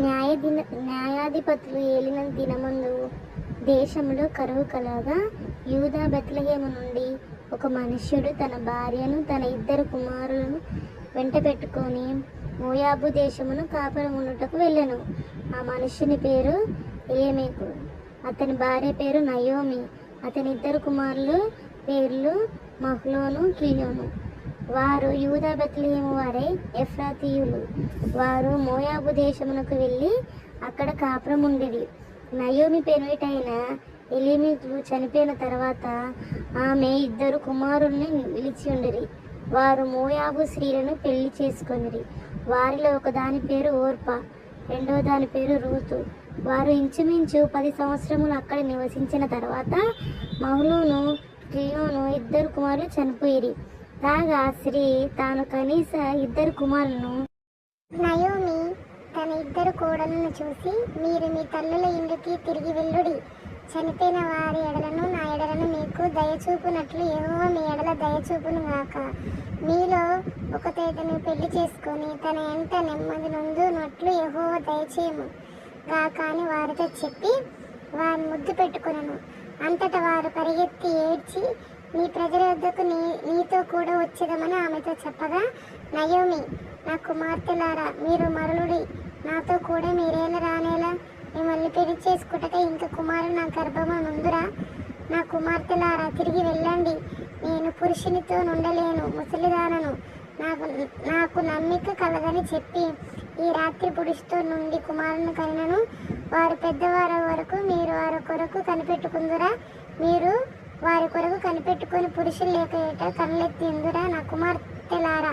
న్యాయ దిన న్యాయాధిపతులు ఏలిన దినమందు దేశంలో కరువు కలగా యూదా బెత్లహేము నుండి ఒక మనుష్యుడు తన భార్యను తన ఇద్దరు కుమారులను వెంట పెట్టుకొని మోయాబు దేశమును కాపురమునుటకు వెళ్ళను. ఆ మనుష్యుని పేరు ఏమేకు? అతని భార్య పేరు నయోమి అతని ఇద్దరు కుమారులు పేర్లు మహ్లోను కియోను వారు యూదా బెత్లెహేము వారై ఎఫ్రాతీయులు. వారు మోయాబు దేశమునకు వెళ్ళి అక్కడ కాపురం ఉండేది. నయోమి పెనుటైన ఎలిమి చనిపోయిన తర్వాత ఆమె ఇద్దరు కుమారుల్ని నిలిచి ఉండిరి వారు మోయాబు స్త్రీలను పెళ్ళి చేసుకొనిరి. వారిలో ఒక దాని పేరు ఓర్ప రెండో దాని పేరు రూతు. వారు ఇంచుమించు పది సంవత్సరములు అక్కడ నివసించిన తర్వాత మహులోను క్రియోను ఇద్దరు కుమారులు చనిపోయిరి. కాగా శ్రీ తాను కనీస ఇద్దరు కుమారులను. నయోమి తన ఇద్దరు కోడలను చూసి మీరు మీ తల్లుల ఇంటికి తిరిగి వెళ్ళుడి. చనిపోయిన వారి ఎడలను నా ఎడలను మీకు దయచూపునట్లు ఏవో మీ ఎడల దయచూపును గాక. మీలో ఒక తేదను పెళ్ళి చేసుకొని తన ఎంట నెమ్మది నొందునట్లు ఏవో దయచేయము. గాక అని వారితో చెప్పి వారిని ముద్దు పెట్టుకున్నాను అంతటా వారు పరిగెత్తి ఏడ్చి నీ ప్రజల వద్దకు నీ నీతో కూడా వచ్చేదమని ఆమెతో చెప్పగా నయోమి నా కుమార్తెలారా మీరు మరలుడి. నాతో కూడా మీరేలా రానేలా? మిమ్మల్ని పెళ్ళి చేసుకుంటే ఇంకా కుమారుడు నా గర్భమా ముందురా నా కుమార్తెలారా తిరిగి వెళ్ళండి. నేను పురుషునితో నుండలేను ముసలిదానను. నాకు నాకు నమ్మిక కలదని చెప్పి ఈ రాత్రి పురుషుతో నుండి కుమారుని కనినను. వారు పెద్దవారు వరకు మీరు వారి కొరకు కనిపెట్టుకుందురా. మీరు వారి కొరకు కనిపెట్టుకుని పురుషులు లేక కనులెత్తి ఎందురా నా కుమార్తెలారా?